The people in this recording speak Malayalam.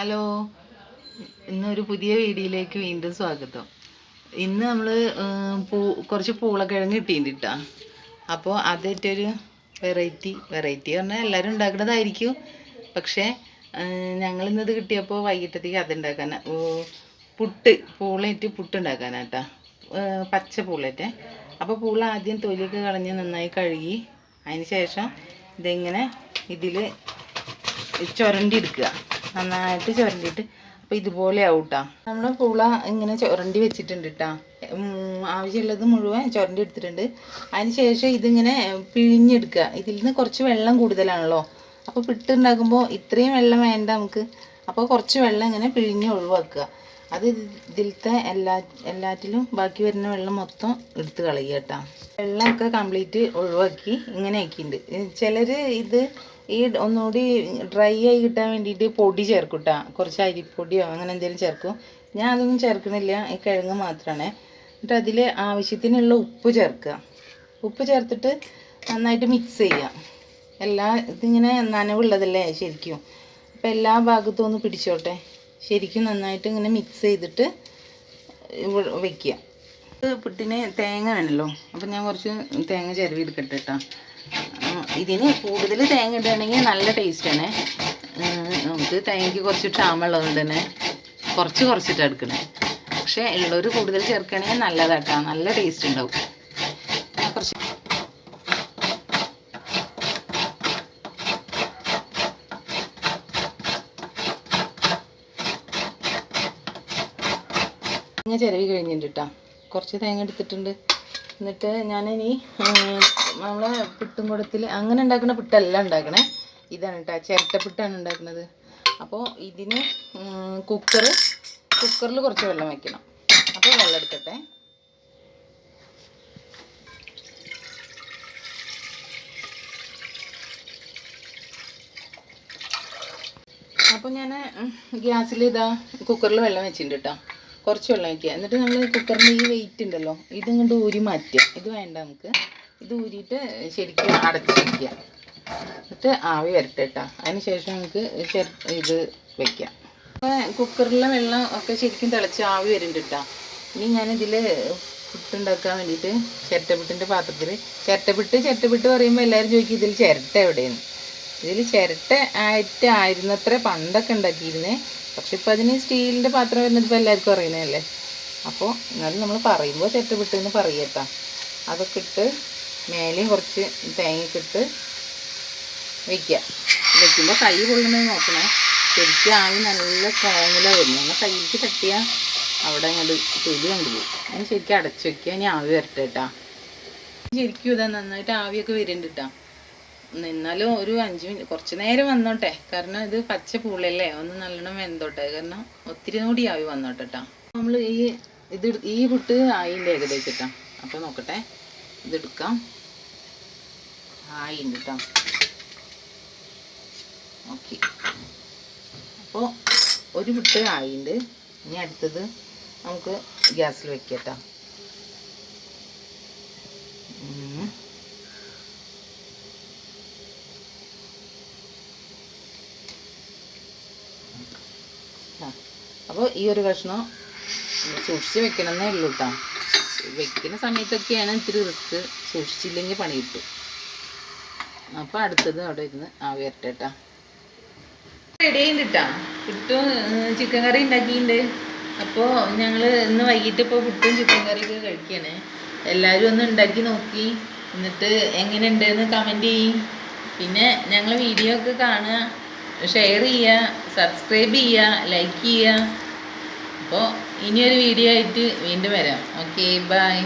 ഹലോ. ഇന്നൊരു പുതിയ വീഡിയോയിലേക്ക് വീണ്ടും സ്വാഗതം. ഇന്ന് നമ്മൾ പൂ കുറച്ച് പൂളക്കിഴങ്ങ് കിട്ടിയിട്ടാ അപ്പോൾ അതേറ്റൊരു വെറൈറ്റി വെറൈറ്റി പറഞ്ഞാൽ എല്ലാവരും ഉണ്ടാക്കുന്നതായിരിക്കും പക്ഷേ ഞങ്ങൾ ഇന്നത് കിട്ടിയപ്പോൾ വൈകിട്ടത്തേക്ക് അതുണ്ടാക്കാൻ പുട്ട് പൂളയിട്ട് പുട്ട് ഉണ്ടാക്കാനാട്ടാ പച്ച പൂളേറ്റെ. അപ്പോൾ പൂള ആദ്യം തൊലിയൊക്കെ കളഞ്ഞ് നന്നായി കഴുകി അതിന് ശേഷം ഇതിങ്ങനെ ഇതിൽ ചുരണ്ടി എടുക്കുക നന്നായിട്ട് ചുരണ്ടിട്ട് അപ്പോൾ ഇതുപോലെ ആവും കേട്ടോ നമ്മൾ പൂള ഇങ്ങനെ ചുരണ്ടി വെച്ചിട്ടുണ്ട് കേട്ടോ ആവശ്യമുള്ളത് മുഴുവൻ ചുരണ്ടി എടുത്തിട്ടുണ്ട്. അതിന് ശേഷം ഇതിങ്ങനെ പിഴിഞ്ഞെടുക്കുക. ഇതിൽ നിന്ന് കുറച്ച് വെള്ളം കൂടുതലാണല്ലോ. അപ്പോൾ പിട്ടുണ്ടാക്കുമ്പോൾ ഇത്രയും വെള്ളം വേണ്ട നമുക്ക്. അപ്പോൾ കുറച്ച് വെള്ളം ഇങ്ങനെ പിഴിഞ്ഞ് ഒഴിവാക്കുക. അത് ഇതിലത്തെ എല്ലാ എല്ലാറ്റിലും ബാക്കി വരുന്ന വെള്ളം മൊത്തം എടുത്ത് കളയുക കേട്ടോ വെള്ളമൊക്കെ കംപ്ലീറ്റ് ഒഴിവാക്കി ഇങ്ങനെ ആക്കിയിട്ടുണ്ട്. ചിലർ ഇത് ഈ ഒന്നുകൂടി ഡ്രൈ ആയി കിട്ടാൻ വേണ്ടിയിട്ട് പൊടി ചേർക്കും കേട്ടോ കുറച്ച് അരിപ്പൊടിയോ അങ്ങനെ എന്തെങ്കിലും ചേർക്കും. ഞാൻ അതൊന്നും ചേർക്കുന്നില്ല. ഈ കിഴങ്ങ് മാത്രമാണ് എന്നിട്ട് അതിൽ ആവശ്യത്തിനുള്ള ഉപ്പ് ചേർക്കുക. ഉപ്പ് ചേർത്തിട്ട് നന്നായിട്ട് മിക്സ് ചെയ്യുക. എല്ലാ ഇതിങ്ങനെ നനവുള്ളതല്ലേ ശരിക്കും. അപ്പം എല്ലാ ഭാഗത്തും ഒന്ന് പിടിച്ചോട്ടെ. ശരിക്കും നന്നായിട്ട് ഇങ്ങനെ മിക്സ് ചെയ്തിട്ട് വെക്കുക. പുട്ടിന് തേങ്ങ വേണമല്ലോ അപ്പം ഞാൻ കുറച്ച് തേങ്ങ ചിരവി എടുക്കട്ടെ കേട്ടോ ഇതിന് കൂടുതൽ തേങ്ങ ഇടുകയാണെങ്കിൽ നല്ല ടേസ്റ്റാണ് നമുക്ക് തേങ്ങയ്ക്ക് കുറച്ച് ക്ഷാമുള്ളതുകൊണ്ട് തന്നെ കുറച്ച് കുറച്ചിട്ട് എടുക്കണേ. പക്ഷേ ഉള്ളവർ കൂടുതൽ ചേർക്കുകയാണെങ്കിൽ നല്ലതാട്ടോ. നല്ല ടേസ്റ്റ് ഉണ്ടാവും. കുറച്ച്. തേങ്ങ ചിരവി കഴിഞ്ഞിട്ടുണ്ട് കേട്ടോ കുറച്ച് തേങ്ങ എടുത്തിട്ടുണ്ട്. എന്നിട്ട് ഞാനിനി നമ്മളെ പുട്ടും കുടത്തിൽ അങ്ങനെ ഉണ്ടാക്കുന്ന പുട്ടല്ല ഉണ്ടാക്കണേ. ഇതാണ് കേട്ടോ ചിരട്ടപ്പുട്ടാണ് ഉണ്ടാക്കുന്നത്. അപ്പോൾ ഇതിന് കുക്കർ കുക്കറിൽ കുറച്ച് വെള്ളം വയ്ക്കണം അപ്പോൾ വെള്ളം എടുക്കട്ടെ. അപ്പോൾ ഞാൻ ഗ്യാസിൽ ഇതാ കുക്കറിൽ വെള്ളം വെച്ചിട്ടുണ്ട് കേട്ടോ കുറച്ച് വെള്ളം വയ്ക്കുക എന്നിട്ട് നമ്മൾ കുക്കറിന്റെ ഈ വെയിറ്റ് ഉണ്ടല്ലോ ഇതും കൊണ്ട് ഊരി മാറ്റുക. ഇത് വേണ്ട നമുക്ക്. ഇത് ഊരിയിട്ട് ശരിക്കും അടച്ച് വയ്ക്കുക എന്നിട്ട് ആവി വരട്ടെ കേട്ടോ അതിന് ശേഷം നമുക്ക് ഇത് വെക്കാം. അപ്പോൾ കുക്കറിലെ വെള്ളം ഒക്കെ ശരിക്കും തിളച്ച് ആവി വരുന്നുണ്ട് കേട്ടോ ഇനി ഞാനിതിൽ പുട്ടുണ്ടാക്കാൻ വേണ്ടിയിട്ട് ചിരട്ടപ്പിട്ടിന്റെ പാത്രത്തിൽ ചിരട്ടപ്പിട്ട് ചിരട്ടപ്പിട്ട് പറയുമ്പോൾ എല്ലാവരും ചോദിക്കും ഇതിൽ ചിരട്ട എവിടെയാണ് ഇതിൽ ചിരട്ട ആയിട്ട് ആയിരുന്നത്ര പണ്ടൊക്കെ ഉണ്ടാക്കിയിരുന്നേ. പക്ഷെ ഇപ്പം അതിന് സ്റ്റീലിന്റെ പാത്രം വരുന്നത് ഇപ്പോൾ എല്ലാവർക്കും അറിയുന്നതല്ലേ? അപ്പോൾ എന്നാലും നമ്മൾ പറയുമ്പോൾ ചിരട്ട എന്ന് പറയട്ടാ. അതൊക്കെ ഇട്ട് മേലെയും കുറച്ച് തേങ്ങയൊക്കെ ഇട്ട് വയ്ക്കുക വയ്ക്കുമ്പോൾ കൈ പൊള്ളുന്നത് നോക്കണേ. ശരിക്കും ആവി നല്ല സ്ട്രോങ്ങിലാണ് വരുന്നത് എന്നാൽ കയ്യിലേക്ക് തട്ടിയാൽ അവിടെ അങ്ങോട്ട് തൊലി കൊണ്ടുപോകും അതിന് ശരിക്കും അടച്ചു വെക്കുക ഇനി ആവി വരട്ടെ കേട്ടാ ശരിക്കും ഇതാ നന്നായിട്ട് ആവിയൊക്കെ വരുന്നുണ്ട് കേട്ടോ എന്നാലും ഒരു അഞ്ച് മിനിറ്റ് കുറച്ച് നേരം വന്നോട്ടെ. കാരണം ഇത് പച്ച പൂളല്ലേ ഒന്ന് നല്ലോണം വെന്തോട്ടെ. കാരണം ഒത്തിരി കൂടി ആവി വന്നോട്ടെ കേട്ടോ നമ്മൾ ഈ ഇത് ഈ പുട്ട് ആയിന്റെ ഏകദേശം കേട്ടോ അപ്പോൾ നോക്കട്ടെ ഇതെടുക്കാം ആയിണ്ട് കേട്ടോ ഓക്കെ. അപ്പോൾ ഒരു പുട്ട് ആയിണ്ട്. ഇനി അടുത്തത് നമുക്ക് ഗ്യാസിൽ വെക്കാം കേട്ടോ അപ്പോൾ ഈ ഒരു കഷ്ണം സൂക്ഷിച്ച് വെക്കണമെന്നേ ഉള്ളൂ കേട്ടോ. വെക്കുന്ന സമയത്തൊക്കെയാണ് ഇത്തിരി റിസ്ക് സൂക്ഷിച്ചില്ലെങ്കിൽ പണി കിട്ടും. അപ്പോൾ അടുത്തത് അവിടെ ഇരുന്ന് ആവി വരട്ടെ കേട്ടോ. റെഡി ആയിട്ടാ പുട്ടും ചിക്കൻ കറി ഉണ്ടാക്കിയിട്ടുണ്ട്. അപ്പോൾ ഞങ്ങൾ ഇന്ന് വൈകിട്ട് ഇപ്പോൾ പുട്ടും ചിക്കൻ കറിയൊക്കെ കഴിക്കുകയാണ് എല്ലാവരും ഒന്ന് ഉണ്ടാക്കി നോക്കി. എന്നിട്ട് എങ്ങനെയുണ്ടെന്ന് കമന്റ് ചെയ്യും. പിന്നെ ഞങ്ങൾ വീഡിയോ ഒക്കെ കാണുക. ഷെയർ ചെയ്യുക സബ്സ്ക്രൈബ് ചെയ്യുക ലൈക്ക് ചെയ്യുക. അപ്പോൾ ഇനിയൊരു വീഡിയോ ആയിട്ട് വീണ്ടും വരാം. Okay bye